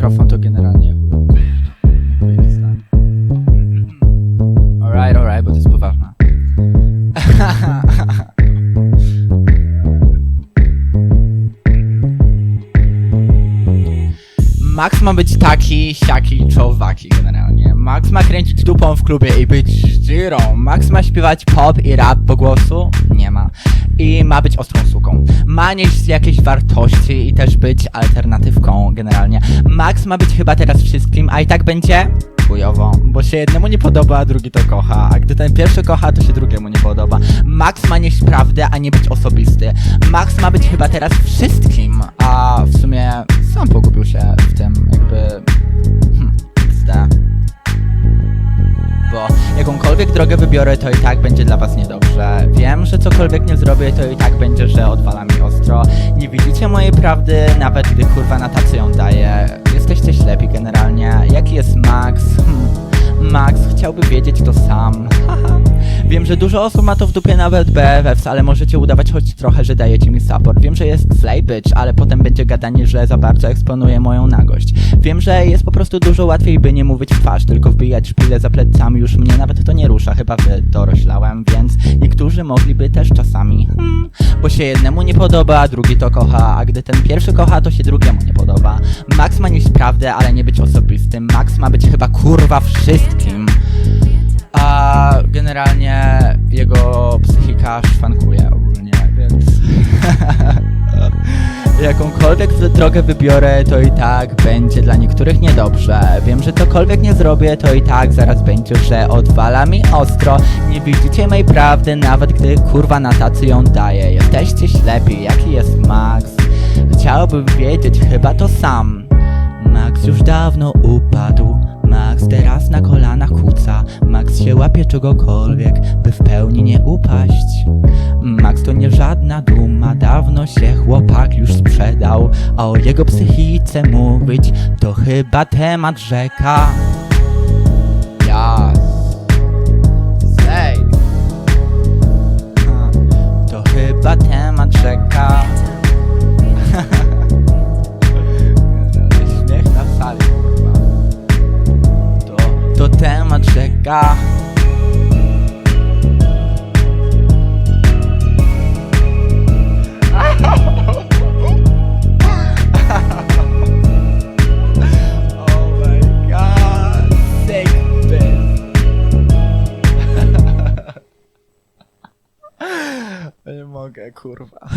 mikrofon to generalnie. Alright, alright, bo to jest poważne. Max ma być taki, siaki, czowaki generalnie. Max ma kręcić dupą w klubie i być żyrą. Max ma śpiewać pop i rap po głosu? Nie ma. I ma być ostrą suką. Ma nieść jakieś wartości i też być alternatywką generalnie. Max ma być chyba teraz wszystkim, a i tak będzie chujowo, bo się jednemu nie podoba, a drugi to kocha, a gdy ten pierwszy kocha, to się drugiemu nie podoba. Max ma nieść prawdę, a nie być osobisty. Max ma być chyba teraz wszystkim, a w sumie sam pogubił się w tym, Bo jakąkolwiek drogę wybiorę, to i tak będzie dla was niedobrze. Wiem, że cokolwiek nie zrobię, to i tak będzie, że odwala mi ostro. Nie widzicie mojej prawdy, nawet gdy kurwa na tacy ją daję. Jesteście ślepi generalnie. Jaki jest Max? Hmm. Max chciałby wiedzieć to sam. Haha. Wiem, że dużo osób ma to w dupie nawet BFFs, ale możecie udawać choć trochę, że dajecie mi support. Wiem, że jest slay bitch, ale potem będzie gadanie, że za bardzo eksponuje moją nagość. Wiem, że jest po prostu dużo łatwiej, by nie mówić w twarz, tylko wbijać szpile za plecami. Już mnie nawet to nie rusza, chyba wy doroślałem, więc niektórzy mogliby też czasami. Hmm, bo się jednemu nie podoba, a drugi to kocha, a gdy ten pierwszy kocha, to się drugiemu nie podoba. Max ma nieść prawdę, ale nie być osobistym. Max ma być chyba kurwa wszystkim. A generalnie psychika szwankuje ogólnie, więc jakąkolwiek drogę wybiorę, to i tak będzie dla niektórych niedobrze. Wiem, że cokolwiek nie zrobię, to i tak zaraz będzie, że odwala mi ostro. Nie widzicie mej prawdy, nawet gdy kurwa na tacy ją daję. Jesteście ślepi, jaki jest Max? Chciałbym wiedzieć chyba to sam. Max już dawno upadł. Max teraz na kolanach kuca. Max się łapie czegokolwiek, by w pełni upaść. Max to nie żadna duma, dawno się chłopak już sprzedał. A o jego psychice mówić to chyba temat rzeka. Jas. Zej. To chyba temat rzeka. Śmiech na sali. To, to temat rzeka. Mogę, kurwa.